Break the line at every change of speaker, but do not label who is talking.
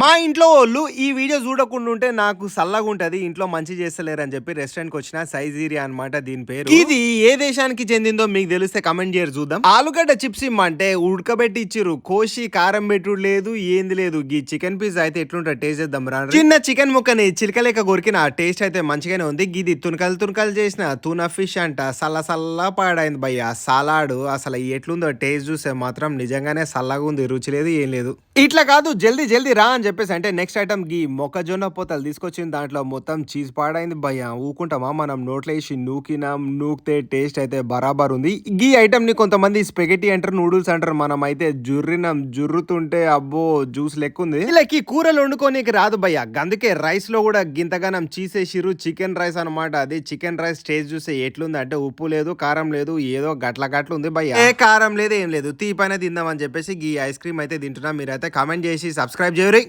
మా ఇంట్లో వాళ్ళు ఈ వీడియో చూడకుండా ఉంటే నాకు సల్లగా ఉంటది ఇంట్లో మంచి చేస్తలేరు అని చెప్పి రెస్టారెంట్కి వచ్చిన సైజీరియా అన్నమాట దీని పేరు. ఇది ఏ దేశానికి చెందిందో మీకు తెలిస్తే కమెంట్ చేయరు చూద్దాం. ఆలుగడ్డ చిప్స్ ఇమ్మంటే ఉడకబెట్టి ఇచ్చిర్రు కోసి కారం పెట్టుడు లేదు ఏంది లేదు. ఈ చికెన్ పిజ్జా అయితే ఎట్లుంటుంది టేస్ట్ చేద్దాం రా. చిన్న చికెన్ ముక్కని చిలకలేక కొరికిన టేస్ట్ అయితే మంచిగానే ఉంది. గిది తునకలు తునకలు చేసిన తూనా ఫిష్ అంట. సల్ల సల్ల పాడైంది భయ్య. సలాడు అసలు ఎట్లుందో టేస్ట్ చూస్తే మాత్రం నిజంగానే సల్లగా ఉంది రుచి లేదు ఏం లేదు. ఇట్లా కాదు జల్దీ జల్దీ రా అని చెప్పేసి అంటే నెక్స్ట్ ఐటమ్ గీ మొక్కజొన్న పోతలు తీసుకొచ్చిన దాంట్లో మొత్తం చీజ్ పాడైంది. భయ ఊకుంటామా? మనం నోట్లో వేసి నూకినాం నూకితే టేస్ట్ అయితే బరాబర్ ఉంది. గీ ఐటమ్ని కొంతమంది స్పెగెటీ అంటారు నూడిల్స్ అంటారు. మనం అయితే జుర్రినాం జుర్రుతుంటే అబ్బో జ్యూస్ లెక్క ఉంది వీళ్ళకి కూరలు వండుకోనికి రాదు భయ్య. అందుకే రైస్లో కూడా గింతగానం చీసేసిరు చికెన్ రైస్ అన్నమాట అది. చికెన్ రైస్ టేస్ట్ చూస్తే ఎట్లుంది? అంటే ఉప్పు లేదు కారం లేదు ఏదో గట్ల గట్ల ఉంది భయ్య. ఏ కారం లేదు ఏం లేదు. తీపైన తిందాం అని చెప్పేసి గీ ఐస్ క్రీమ్ అయితే తింటున్నాం మీరైతే. కామెంట్ చేసి సబ్స్క్రైబ్ చేయరు.